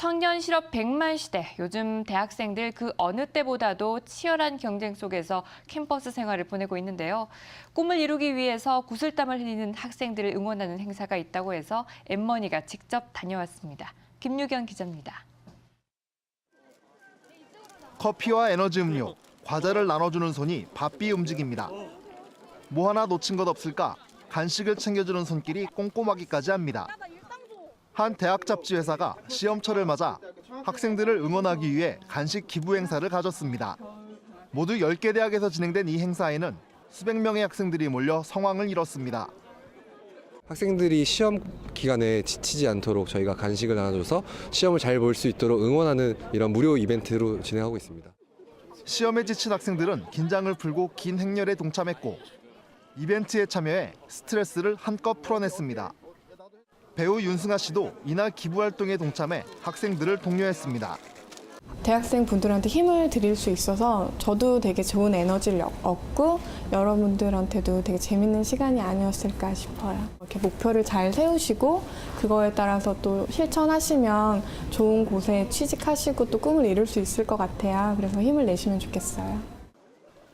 청년 실업 100만 시대. 요즘 대학생들 그 어느 때보다도 치열한 경쟁 속에서 캠퍼스 생활을 보내고 있는데요. 꿈을 이루기 위해서 구슬땀을 흘리는 학생들을 응원하는 행사가 있다고 해서 엠머니가 직접 다녀왔습니다. 김유경 기자입니다. 커피와 에너지 음료, 과자를 나눠주는 손이 바삐 움직입니다. 뭐 하나 놓친 것 없을까 간식을 챙겨주는 손길이 꼼꼼하기까지 합니다. 한 대학 잡지 회사가 시험철을 맞아 학생들을 응원하기 위해 간식 기부 행사를 가졌습니다. 모두 10개 대학에서 진행된 이 행사에는 수백 명의 학생들이 몰려 성황을 이뤘습니다. 학생들이 시험 기간에 지치지 않도록 저희가 간식을 나눠줘서 시험을 잘 볼 수 있도록 응원하는 이런 무료 이벤트로 진행하고 있습니다. 시험에 지친 학생들은 긴장을 풀고 긴 행렬에 동참했고 이벤트에 참여해 스트레스를 한껏 풀어냈습니다. 배우 윤승아 씨도 이날 기부 활동에 동참해 학생들을 독려했습니다. 대학생 분들한테 힘을 드릴 수 있어서 저도 되게 좋은 에너지를 얻고 여러분들한테도 되게 재밌는 시간이 아니었을까 싶어요. 이렇게 목표를 잘 세우시고 그거에 따라서 또 실천하시면 좋은 곳에 취직하시고 또 꿈을 이룰 수 있을 것 같아요. 그래서 힘을 내시면 좋겠어요.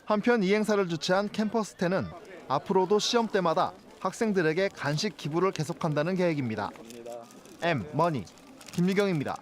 한편 이 행사를 주최한 캠퍼스테는 앞으로도 시험 때마다 학생들에게 간식 기부를 계속한다는 계획입니다. M 머니 김미경입니다.